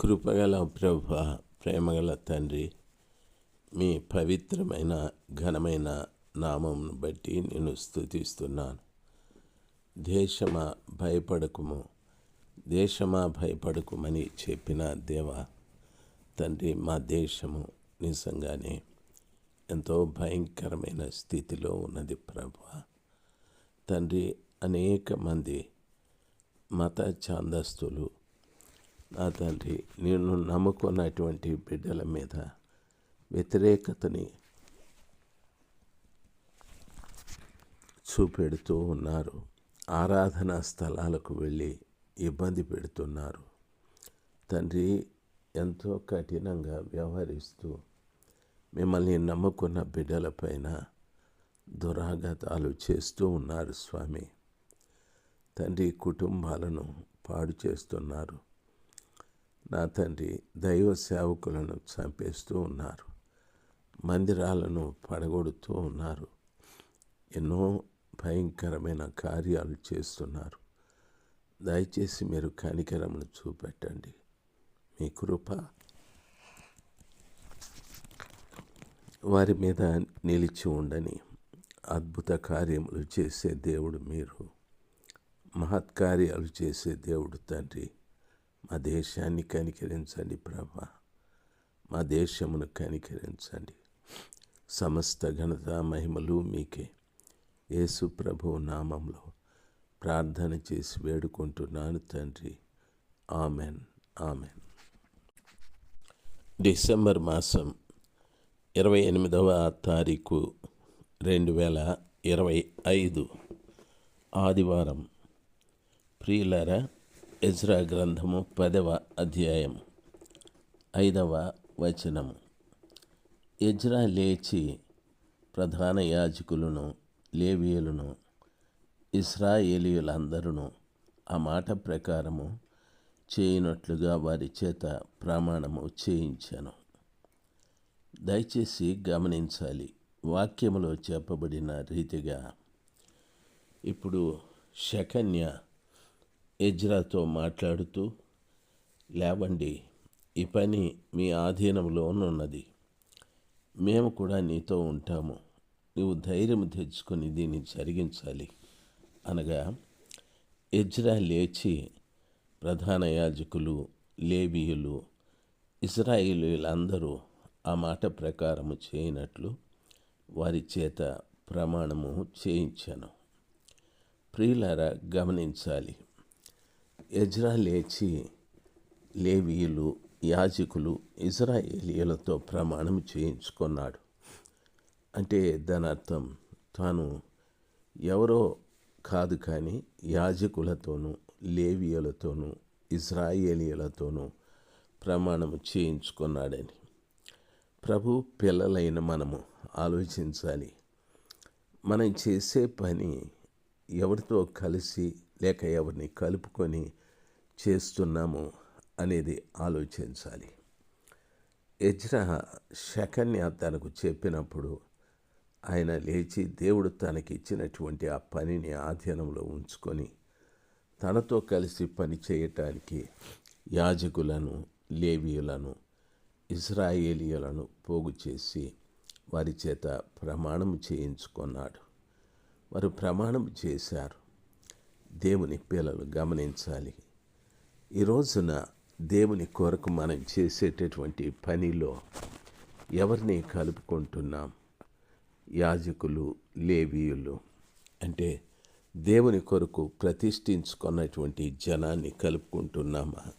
కృపగల ప్రభ ప్రేమగల తండ్రి మీ పవిత్రమైన ఘనమైన నామంను బట్టి నేను స్థుతిస్తున్నాను దేశమా భయపడకుము దేశమా భయపడకుమని చెప్పిన దేవ తండ్రి మా దేశము నిజంగానే ఎంతో భయంకరమైన స్థితిలో ఉన్నది ప్రభ. తండ్రి అనేక మంది మత ఛాందస్తులు నా తండ్రి నేను నమ్ముకున్నటువంటి బిడ్డల మీద వ్యతిరేకతని చూపెడుతూ ఉన్నారు. ఆరాధనా స్థలాలకు వెళ్ళి ఇబ్బంది పెడుతున్నారు. తండ్రి ఎంతో కఠినంగా వ్యవహరిస్తూ మిమ్మల్ని నమ్ముకున్న బిడ్డలపైన దురాఘాతాలు చేస్తూ ఉన్నారు స్వామి. తండ్రి కుటుంబాలను పాడు చేస్తున్నారు. నా తండ్రి దైవ సేవకులను చంపేస్తూ ఉన్నారు. మందిరాలను పడగొడుతూ ఉన్నారు. ఎన్నో భయంకరమైన కార్యాలు చేస్తున్నారు. దయచేసి మీరు కనికరమును చూపెట్టండి. మీ కృప వారి మీద నిలిచి ఉండని అద్భుత కార్యములు చేసే దేవుడు మీరు. మహత్కార్యాలు చేసే దేవుడు తండ్రి. మా దేశాన్ని కనికరించండి ప్రభా. మా దేశమును కనికరించండి. సమస్త ఘనత మహిమలు మీకే. యేసు ప్రభు నామంలో ప్రార్థన చేసి వేడుకుంటున్నాను తండ్రి. ఆమెన్. ఆమెన్. డిసెంబర్ మాసం ఇరవై ఎనిమిదవ తారీఖు రెండు వేల ఇరవై ఐదు ఆదివారం. ప్రియులరా ఎజ్రా గ్రంథము పదవ అధ్యాయం ఐదవ వచనము. ఎజ్రా లేచి ప్రధాన యాజకులను లేవియలను ఇస్రాయేలీయులందరూ ఆ మాట ప్రకారము చేయనట్లుగా వారి చేత ప్రమాణము చేయించాను. దయచేసి గమనించాలి వాక్యములో చెప్పబడిన రీతిగా ఇప్పుడు శకన్య ఎజ్రాతో మాట్లాడుతూ లేవండి ఈ పని మీ ఆధీనంలోనున్నది. మేము కూడా నీతో ఉంటాము. నువ్వు ధైర్యం తెచ్చుకొని దీన్ని జరిగించాలి. అనగా ఎజ్రా లేచి ప్రధాన యాజకులు లేబియులు ఇజ్రాయిలీలందరూ ఆ మాట ప్రకారము చేయనట్లు వారి చేత ప్రమాణము చేయించాను. ప్రియులారా గమనించాలి. ఎజ్రా లేచి లేవీయులు యాజకులు ఇజ్రాయేలీలతో ప్రమాణం చేయించుకున్నాడు. అంటే దాని అర్థం తాను ఎవరో కాదు కానీ యాజకులతోనూ లేవియలతోనూ ఇజ్రాయేలీలతోనూ ప్రమాణం చేయించుకున్నాడని. ప్రభు పిల్లలైన మనము ఆలోచించాలి. మనం చేసే పని ఎవరితో కలిసి లేక ఎవరిని కలుపుకొని చేస్తున్నాము అనేది ఆలోచించాలి. ఎజ్రా శకన్య తనకు చెప్పినప్పుడు ఆయన లేచి దేవుడు తనకి ఇచ్చినటువంటి ఆ పనిని ఆధీనంలో ఉంచుకొని తనతో కలిసి పని చేయటానికి యాజకులను లేవీయులను ఇజ్రాయేలీయులను పోగు చేసి వారి చేత ప్రమాణం చేయించుకున్నాడు. వారు ప్రమాణం చేశారు. దేవుని పిల్లలు గమనించాలి. ఈ రోజున దేవుని కొరకు మనం చేసేటటువంటి పనిలో ఎవరిని కలుపుకుంటున్నాం? యాజకులు లేవీయులు. అంటే దేవుని కొరకు ప్రతిష్ఠించుకున్నటువంటి జనాన్ని కలుపుకుంటున్నామా?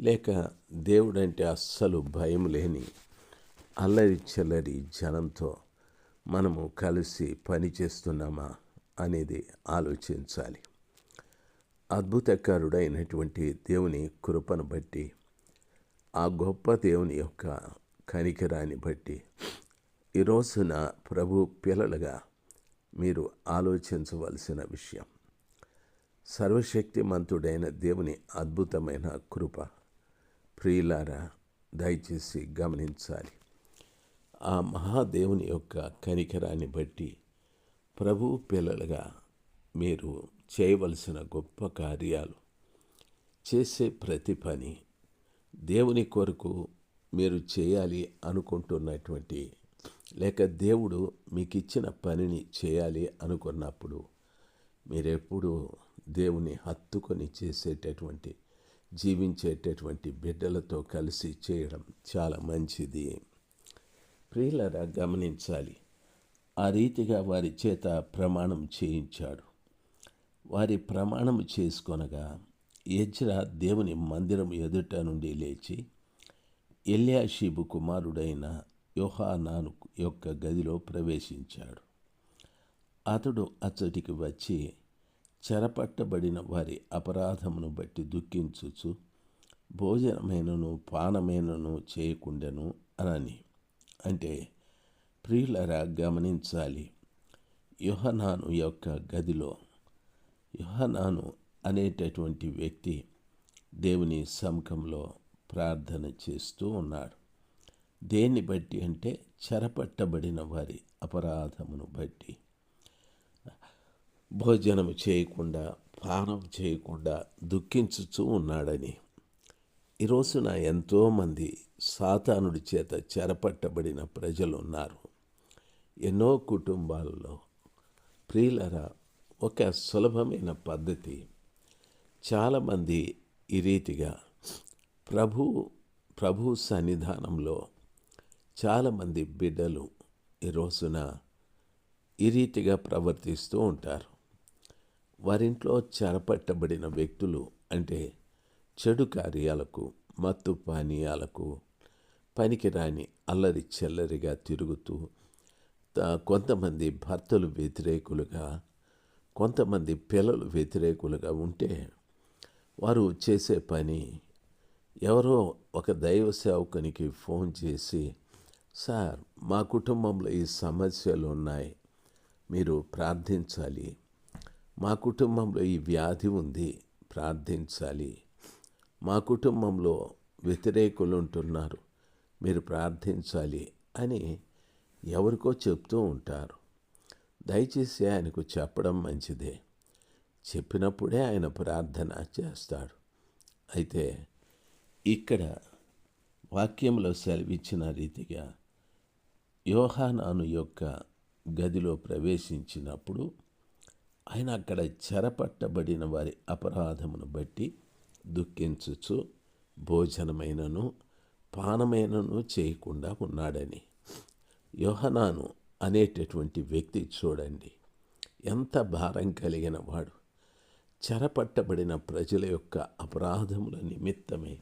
లేక దేవుడంటే అస్సలు భయం లేని అల్లరి చల్లరి జనంతో మనము కలిసి పని చేస్తున్నామా అనేది ఆలోచించాలి. అద్భుతకారుడైనటువంటి దేవుని కృపను బట్టి ఆ గొప్ప దేవుని యొక్క కనికరాన్ని బట్టి ఈ రోజున ప్రభు పిల్లలుగా మీరు ఆలోచించవలసిన విషయం. సర్వశక్తిమంతుడైన దేవుని అద్భుతమైన కృప ప్రియులారా దయచేసి గమనించాలి. ఆ మహాదేవుని యొక్క కనికరాన్ని బట్టి ప్రభు పిల్లలుగా మీరు చేయవలసిన గొప్ప కార్యాలు చేసే ప్రతి పని దేవుని కొరకు మీరు చేయాలి అనుకుంటున్నటువంటి లేక దేవుడు మీకు ఇచ్చిన పనిని చేయాలి అనుకున్నప్పుడు మీరెప్పుడు దేవుని హత్తుకొని చేసేటటువంటి జీవించేటటువంటి బిడ్డలతో కలిసి చేయడం చాలా మంచిది. ప్రియులరా గమనించాలి. ఆ రీతిగా వారి చేత ప్రమాణం చేయించాడు. వారి ప్రమాణం చేసుకొనగా ఎజ్రా దేవుని మందిరం ఎదుట నుండి లేచి ఎల్యాషీబు కుమారుడైన యోహానాను యొక్క గదిలో ప్రవేశించాడు. అతడు అచ్చటికి వచ్చి చెరపట్టబడిన వారి అపరాధమును బట్టి దుఃఖించుచు భోజనమైనను పానమైనను చేయకుండాను అనని. అంటే ప్రియులరా గమనించాలి యుహనాను యొక్క గదిలో యుహనాను అనేటటువంటి వ్యక్తి దేవుని సముఖంలో ప్రార్థన చేస్తూ ఉన్నాడు. దేన్ని బట్టి అంటే చెరపట్టబడిన వారి అపరాధమును బట్టి. భోజనం చేయకుండా పానం చేయకుండా దుఃఖించుచూ ఉన్నాడని. ఈరోజున ఎంతోమంది సాతానుడి చేత చెరపట్టబడిన ప్రజలు ఉన్నారు ఎన్నో కుటుంబాలలో ప్రియులరా ఒక సులభమైన పద్ధతి. చాలామంది ఈ రీతిగా ప్రభు ప్రభు సన్నిధానంలో చాలామంది బిడ్డలు ఈ రోజున ఈ రీతిగా ప్రవర్తిస్తూ ఉంటారు. వారింట్లో చెరపట్టబడిన వ్యక్తులు అంటే చెడు కార్యాలకు మత్తు పానీయాలకు పనికిరాని అల్లరి చెల్లరిగా తిరుగుతూ కొంతమంది భర్తలు వ్యతిరేకులుగా కొంతమంది పిల్లలు వ్యతిరేకులుగా ఉంటే వారు చేసే పని ఎవరో ఒక దైవ సేవకునికి ఫోన్ చేసి సార్ మా కుటుంబంలో ఈ సమస్యలు ఉన్నాయి మీరు ప్రార్థించాలి. మా కుటుంబంలో ఈ వ్యాధి ఉంది ప్రార్థించాలి. మా కుటుంబంలో వ్యతిరేకులు ఉంటున్నారు మీరు ప్రార్థించాలి అని ఎవరికో చెప్తూ ఉంటారు. దయచేసి ఆయనకు చెప్పడం మంచిదే. చెప్పినప్పుడే ఆయన ప్రార్థన చేస్తాడు. అయితే ఇక్కడ వాక్యంలో సెలవిచ్చిన రీతిగా యోహానాను యొక్క గదిలో ప్రవేశించినప్పుడు ఆయన అక్కడ చెరపట్టబడిన వారి అపరాధమును బట్టి దుఃఖించుచు భోజనమైనను పానమైనను చేయకుండా ఉన్నాడని. యోహనాను అనేటటువంటి వ్యక్తి చూడండి. ఎంత భారం కలిగిన వాడు చెరపట్టబడిన ప్రజల యొక్క అపరాధముల నిమిత్తమై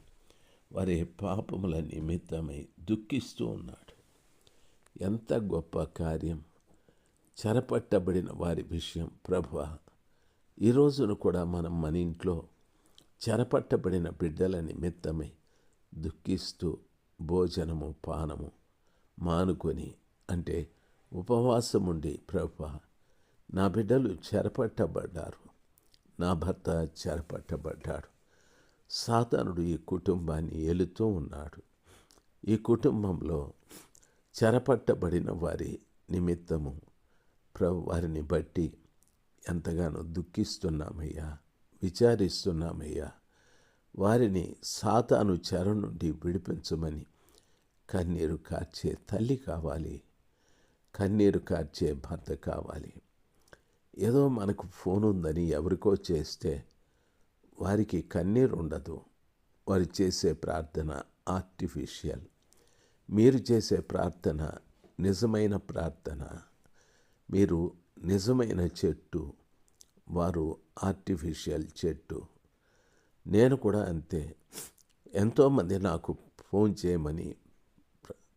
వారి పాపముల నిమిత్తమై దుఃఖిస్తూ ఉన్నాడు. ఎంత గొప్ప కార్యం. చెరపట్టబడిన వారి విషయం ప్రభు ఈ కూడా మనం మన ఇంట్లో చెరపట్టబడిన బిడ్డల నిమిత్తమై దుఃఖిస్తూ భోజనము పానము మానుకొని అంటే ఉపవాసం ఉండి ప్రభు నా బిడ్డలు చెరపట్టబడ్డారు. నా భర్త చెరపట్టబడ్డాడు. సాతానుడు ఈ కుటుంబాన్ని ఏలుతూ ఉన్నాడు. ఈ కుటుంబంలో చెరపట్టబడిన వారి నిమిత్తము ప్రభు వారిని బట్టి ఎంతగానో దుఃఖిస్తున్నామయ్యా విచారిస్తున్నామయ్యా. వారిని సాతాను చెర నుండి విడిపించమని కన్నీరు కార్చే తల్లి కావాలి. కన్నీరు కార్చే భర్త కావాలి. ఏదో మనకు ఫోన్ ఉందని ఎవరికో చేస్తే వారికి కన్నీరు ఉండదు. వారు చేసే ప్రార్థన ఆర్టిఫిషియల్. మీరు చేసే ప్రార్థన నిజమైన ప్రార్థన. మీరు నిజమైన చెట్టు. వారు ఆర్టిఫిషియల్ చెట్టు. నేను కూడా అంతే. ఎంతోమంది నాకు ఫోన్ చేయమని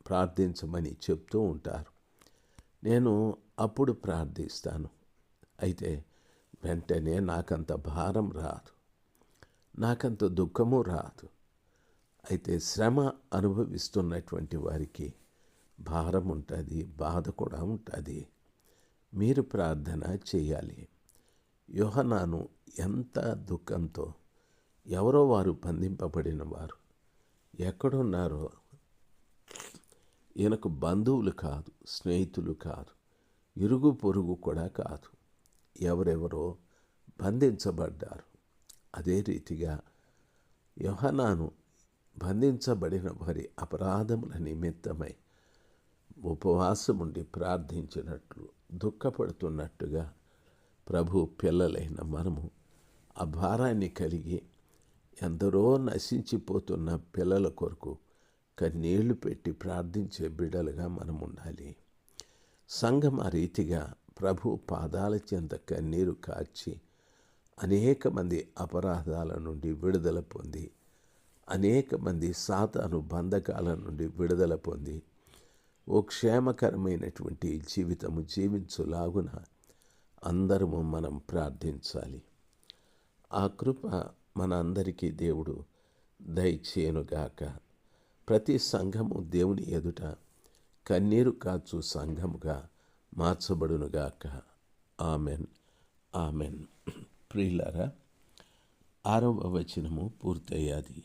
ప్రార్థించమని చెప్తూ ఉంటారు. నేను అప్పుడు ప్రార్థిస్తాను. అయితే వెంటనే నాకంత భారం రాదు. నాకంత దుఃఖము రాదు. అయితే శ్రమ అనుభవిస్తున్నటువంటి వారికి భారం ఉంటుంది బాధ కూడా ఉంటుంది. మీరు ప్రార్థన చేయాలి. యోహనాను ఎంత దుఃఖంతో ఎవరో వారు బంధింపబడిన వారు. ఎక్కడున్నారో ఈయనకు బంధువులు కాదు స్నేహితులు కాదు ఇరుగు పొరుగు కూడా కాదు. ఎవరెవరో బంధించబడ్డారు. అదే రీతిగా యోహనాను బంధించబడిన వారి అపరాధముల నిమిత్తమై ఉపవాసముండి ప్రార్థించినట్లు దుఃఖపడుతున్నట్టుగా ప్రభు పిల్లలైన మనము ఆ భారాన్ని కలిగి ఎందరో నశించిపోతున్న పిల్లల కొరకు కన్నీళ్ళు పెట్టి ప్రార్థించే బిడలుగా మనం ఉండాలి సంఘం ఆ రీతిగా ప్రభు పాదాల చెంత కన్నీరు కార్చి అనేక మంది అపరాధాల నుండి విడుదల పొంది అనేక మంది సాతాను బంధకాల నుండి విడుదల పొంది ఓ క్షేమకరమైనటువంటి జీవితము జీవించులాగున అందరము మనం ప్రార్థించాలి. ఆ కృప మన అందరికీ దేవుడు దయచేయనుగాక. ప్రతి సంఘము దేవుని ఎదుట కన్నీరు కాచు సంఘముగా మార్చబడునుగాక. ఆమెన్. ఆమెన్. ప్రియులారా ఆరవ వచనము పూర్తయ్యాది.